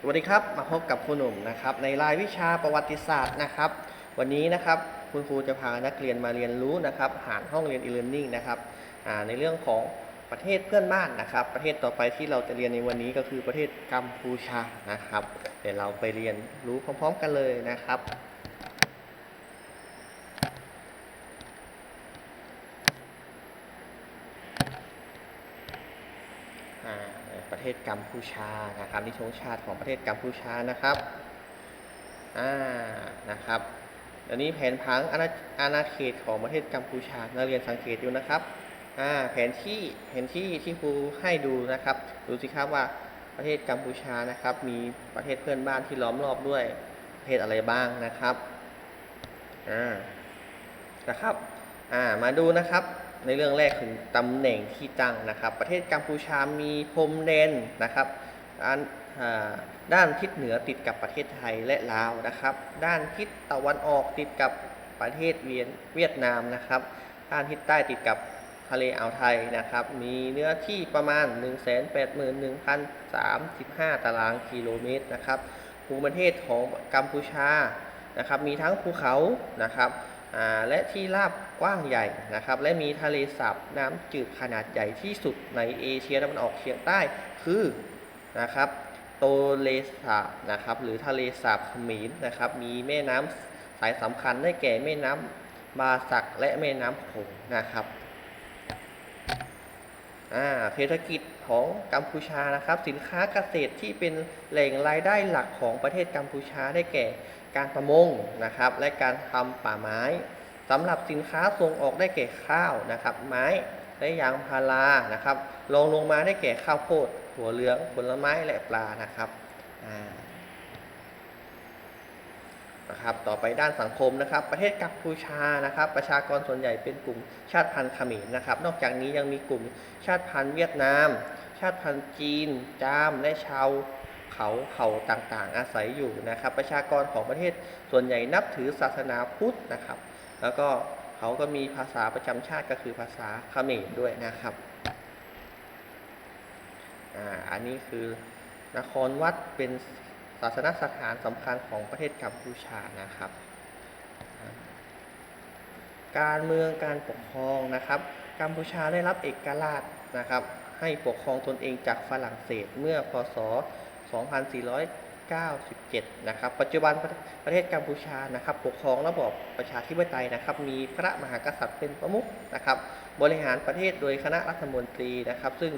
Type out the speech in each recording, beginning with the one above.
สวัสดีครับ มาพบกับครูหนุ่มนะครับ ในรายวิชาประวัติศาสตร์นะครับ วันนี้นะครับคุณครูจะพานักเรียนมาเรียนรู้นะครับผ่านห้องเรียน e-learning นะครับในเรื่องของประเทศเพื่อนบ้านนะครับ ประเทศต่อไปที่เราจะเรียนในวันนี้ก็คือประเทศกัมพูชานะครับ เดี๋ยวเราไปเรียนรู้พร้อม ๆ กันเลยนะครับ ประเทศกัมพูชานะครับนี่ธงชาติของประเทศกัมพูชานะครับอ่านะครับอันนี้แผนผังอาณาอาณาเขตของประเทศกัมพูชานักเรียนสังเกตดูนะครับอ่าแผนที่แผนที่ที่ครูให้ดูนะครับดูสิครับว่าประเทศกัมพูชานะครับ มีประเทศเพื่อนบ้านที่ล้อมรอบด้วยประเทศอะไรบ้างนะครับอ่านะครับอ่ามาดูนะครับ ในเรื่องแรกถึงตำแหน่งที่ตั้งนะครับ ประเทศกัมพูชามีพรมแดนนะครับด้านทิศเหนือติดกับประเทศไทยและลาวนะครับ ด้านทิศตะวันออกติดกับประเทศเวียนเวียดนามนะครับ ด้านทิศใต้ติดกับทะเลอ่าวไทยนะครับ มีเนื้อที่ประมาณ 181,035 ตารางกิโลเมตรนะครับ ภูมิประเทศของกัมพูชานะครับ มีทั้งภูเขานะครับ และที่ราบกว้างใหญ่นะครับ และมีทะเลสาบน้ำจืดขนาดใหญ่ที่สุดในเอเชียตะวันออกเฉียงใต้คือนะครับโตเลสาบนะครับหรือทะเลสาบขมรนะครับมีแม่น้ำสายสำคัญได้แก่แม่น้ำบาสักและแม่น้ำโขงนะครับอ่าเศรษฐกิจของกัมพูชานะครับ สินค้าเกษตรที่เป็นแหล่งรายได้หลักของประเทศกัมพูชาได้แก่ การประมงนะครับ และการทำป่าไม้สำหรับสินค้าส่งออกได้แก่ข้าวนะครับ ไม้และยางพารานะครับรองลงมาได้แก่ข้าวโพดหัวเหลืองผลไม้และปลานะครับนะครับ ต่อไปด้านสังคมนะครับ ประเทศกัมพูชานะครับ ประชากรส่วนใหญ่เป็นกลุ่มชาติพันธุ์เขมรนะครับ นอกจากนี้ยังมีกลุ่มชาติพันธุ์เวียดนาม ชาติพันธุ์จีน จาม และชาว เขาเผ่าต่างๆ อาศัยอยู่นะครับ ประชากรของประเทศส่วนใหญ่นับถือศาสนาพุทธนะครับ แล้วก็เขาก็มีภาษาประจำชาติก็คือภาษาเขมรด้วยนะครับอ่าอันนี้คือนครวัดเป็นศาสนสถานสำคัญของประเทศกัมพูชานะครับ การเมืองการปกครองนะครับ กัมพูชาได้รับเอกราชนะครับ ให้ปกครองตนเองจากฝรั่งเศสเมื่อพศ 2497 นะครับ ปัจจุบันประประเทศกัมพูชานะครับ ปกครองระบอบประชาธิปไตยนะครับ มีพระมหากษัตริย์เป็นประมุขนะครับ บริหารประเทศโดยคณะรัฐมนตรีนะครับ ซึ่ง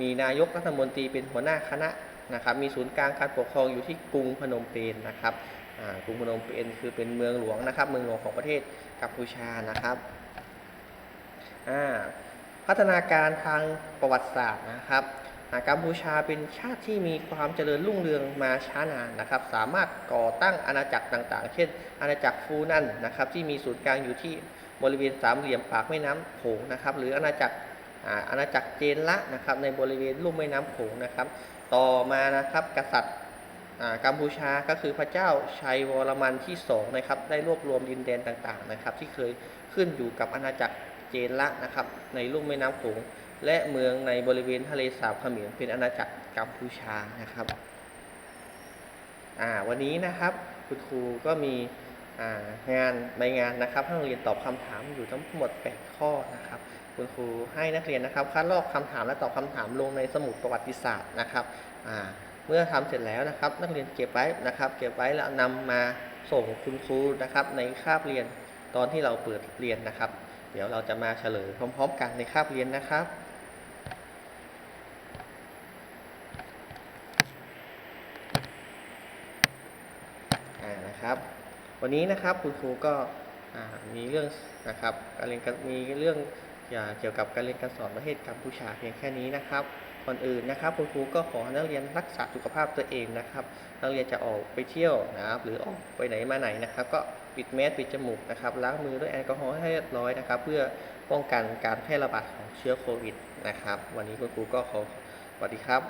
มีนายกรัฐมนตรีเป็นหัวหน้าคณะนะครับ มีศูนย์กลางการปกครองอยู่ที่กรุงพนมเปญนะครับกรุงพนมเปญคือเป็นเมืองหลวงนะครับ เมืองหลวงของประเทศกัมพูชานะครับพัฒนาการทางประวัติศาสตร์นะครับ กัมพูชาเป็นชาติที่มีความเจริญรุ่งเรืองมาช้านานนะครับ สามารถก่อตั้งอาณาจักรต่างๆ เช่น อาณาจักรฟูนันนะครับที่มีศูนย์กลางอยู่ที่บริเวณสามเหลี่ยมปากแม่น้ำโขงนะครับ หรืออาณาจักรอาณาจักรเจนละนะครับในบริเวณลุ่มแม่น้ำโขงนะครับ ต่อมานะครับกษัตริย์กัมพูชาก็คือพระเจ้าชัยวรมันที่สองนะครับได้รวบรวมดินแดนต่างๆนะครับ ที่เคยขึ้นอยู่กับอาณาจักรเจนละนะครับในลุ่มแม่น้ำโขง และเมืองในบริเวณทะเลสาบเขมรเป็นอาณาจักรกัมพูชานะครับวันนี้นะครับคุณครูก็มีงานใบงานนะครับให้นักเรียนตอบคำถามอยู่ทั้งหมด 8 ข้อนะครับ คุณครูให้นักเรียนนะครับคัดลอกคำถามและตอบคำถามลงในสมุดประวัติศาสตร์นะครับเมื่อทำเสร็จแล้วนะครับ นักเรียนเก็บไว้นะครับ เก็บไว้แล้วนำมาส่งคุณครูนะครับ ในคาบเรียนตอนที่เราเปิดเรียนนะครับ เดี๋ยวเราจะมาเฉลยพร้อม ๆ กันในคาบเรียนนะครับ อ่า นะครับ วันนี้นะครับคุณครูก็มีเรื่องนะครับการเรียนการมีเรื่องอย่าเกี่ยวกับการเรียนการสอนประเทศกัมพูชาเพียงแค่นี้นะครับก่อนอื่นนะครับคุณครูก็ขอให้นักเรียนรักษาสุขภาพตัวเองนะครับนักเรียนจะออกไปเที่ยวนะครับ หรือออกไปไหนมาไหนนะครับ ก็ปิดแมสปิดจมูกนะครับล้างมือด้วยแอลกอฮอล์ให้เรียบร้อยนะครับ เพื่อป้องกันการแพร่ระบาดของเชื้อโควิดนะครับ วันนี้คุณครูก็ขอสวัสดีครับ